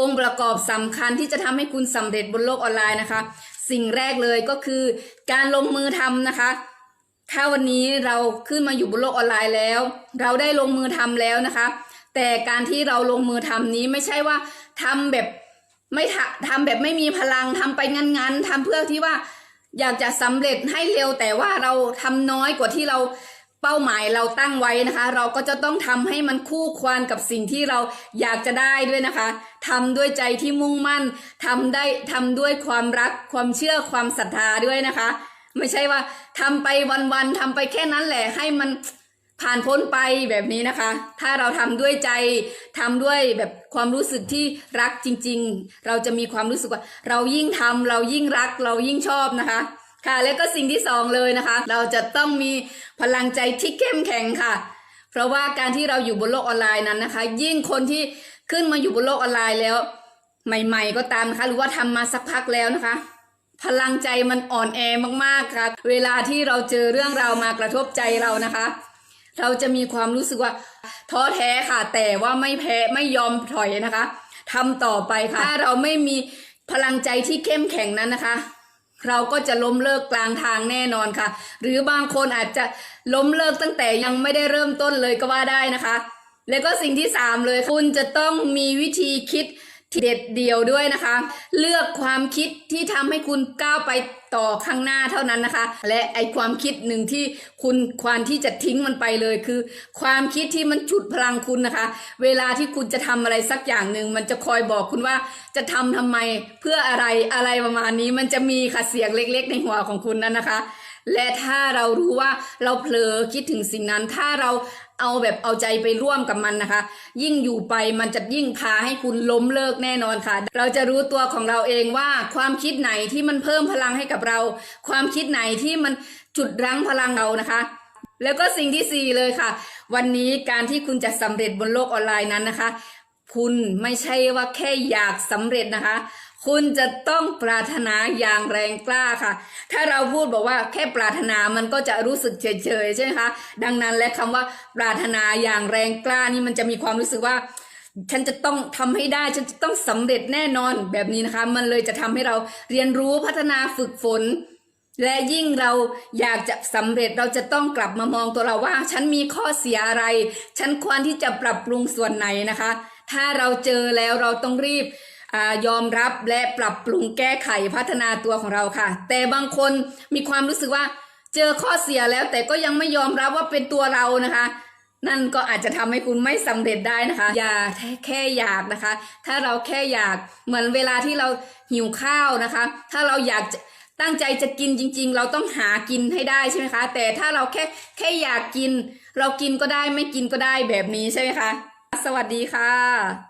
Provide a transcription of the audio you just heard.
องค์ประกอบสำคัญที่จะทำให้คุณสำเร็จบนโลกออนไลน์นะคะ สิ่งแรกเลยก็คือการลงมือทำนะคะ ถ้าวันนี้เราขึ้นมาอยู่บนโลกออนไลน์แล้ว เราได้ลงมือทำแล้วนะคะ แต่การที่เราลงมือทำนี้ไม่ใช่ว่าทำแบบไม่ทำแบบไม่มีพลังทำไปงั้นๆทำเพื่อที่ว่าอยากจะสำเร็จให้เร็วแต่ว่าเราทำน้อยกว่าที่เรา เป้าหมายเราตั้งไว้นะคะ เราก็จะต้องทำให้มันคู่ควรกับสิ่งที่เราอยากจะได้ด้วยนะคะทำด้วยใจที่มุ่งมั่นทำได้ทำด้วยความรักความเชื่อความศรัทธาด้วยนะคะ ไม่ใช่ว่าทำไปวันๆทำไปแค่นั้นแหละให้มันผ่านพ้นไปแบบนี้นะคะ ถ้าเราทำด้วยใจทำด้วยแบบความรู้สึกที่รักจริง ๆ เราจะมีความรู้สึกว่า เรายิ่งทำเรายิ่งรักเรายิ่งชอบนะคะ ค่ะ แล้วก็สิ่งที่สองเลยนะคะ เราจะต้องมีพลังใจที่เข้มแข็งค่ะ เพราะว่าการที่เราอยู่บนโลกออนไลน์นั้นนะคะ ยิ่งคนที่ขึ้นมาอยู่บนโลกออนไลน์แล้ว ใหม่ ๆ ก็ตามนะคะ หรือว่าทำมาสักพักแล้วนะคะ พลังใจมันอ่อนแอมากๆค่ะ เวลาที่เราเจอเรื่องราวมากระทบใจเรานะคะ เราจะมีความรู้สึกว่าท้อแท้ค่ะ แต่ว่าไม่แพ้ไม่ยอมถอยนะคะทำต่อไปค่ะ ถ้าเราไม่มีพลังใจที่เข้มแข็งนั้นนะคะ เราก็จะล้มเลิกกลางทางแน่นอนค่ะ หรือบางคนอาจจะล้มเลิกตั้งแต่ยังไม่ได้เริ่มต้นเลยก็ว่าได้นะคะ แล้วก็สิ่งที่สามเลยคุณจะต้องมีวิธีคิด ที่เด็ดเดียวด้วยนะคะ เลือกความคิดที่ทำให้คุณก้าวไปต่อข้างหน้าเท่านั้นนะคะ และไอความคิดหนึ่งที่คุณควรที่จะทิ้งมันไปเลยคือ ความคิดที่มันฉุดพลังคุณนะคะ เวลาที่คุณจะทำอะไรสักอย่างหนึ่งมันจะคอยบอกคุณว่าจะทำทำไมเพื่ออะไรอะไรประมาณนี้มันจะมีค่ะเสียงเล็ก ๆ ในหัวของคุณนั้นนะคะ และถ้าเรารู้ว่าเราเผลอคิดถึงสิ่งนั้น ถ้าเราเอาแบบเอาใจไปร่วมกับมันนะคะ ยิ่งอยู่ไปมันจะยิ่งพาให้คุณล้มเลิกแน่นอนค่ะ เราจะรู้ตัวของเราเองว่าความคิดไหนที่มันเพิ่มพลังให้กับเรา ความคิดไหนที่มันจุดรั้งพลังเรานะคะ แล้วก็สิ่งที่สี่เลยค่ะ วันนี้การที่คุณจะสำเร็จบนโลกออนไลน์นั้นนะคะ คุณไม่ใช่ว่าแค่อยากสำเร็จนะคะ คุณจะต้องปรารถนาอย่างแรงกล้าค่ะ ถ้าเราพูดบอกว่าแค่ปรารถนามันก็จะรู้สึกเฉยๆใช่ไหมคะ ดังนั้นและคำว่าปรารถนาอย่างแรงกล้านี่มันจะมีความรู้สึกว่า ฉันจะต้องทำให้ได้ ฉันจะต้องสำเร็จแน่นอนแบบนี้นะคะ มันเลยจะทำให้เราเรียนรู้พัฒนาฝึกฝน และยิ่งเราอยากจะสำเร็จเราจะต้องกลับมามองตัวเราว่า ฉันมีข้อเสียอะไร ฉันควรที่จะปรับปรุงส่วนไหนนะคะ ถ้าเราเจอแล้วเราต้องรีบ ยอมรับและปรับปรุงแก้ไขพัฒนาตัวของเราค่ะ แต่บางคนมีความรู้สึกว่าเจอข้อเสียแล้วแต่ก็ยังไม่ยอมรับว่าเป็นตัวเรานะคะ นั่นก็อาจจะทำให้คุณไม่สำเร็จได้นะคะ อย่าแค่อยากนะคะ ถ้าเราแค่อยากเหมือนเวลาที่เราหิวข้าวนะคะ ถ้าเราอยากตั้งใจจะกินจริง ๆ เราต้องหากินให้ได้ใช่ไหมคะ แต่ถ้าเราแค่แค่อยากกิน เรากินก็ได้ไม่กินก็ได้แบบนี้ใช่ไหมคะ สวัสดีค่ะ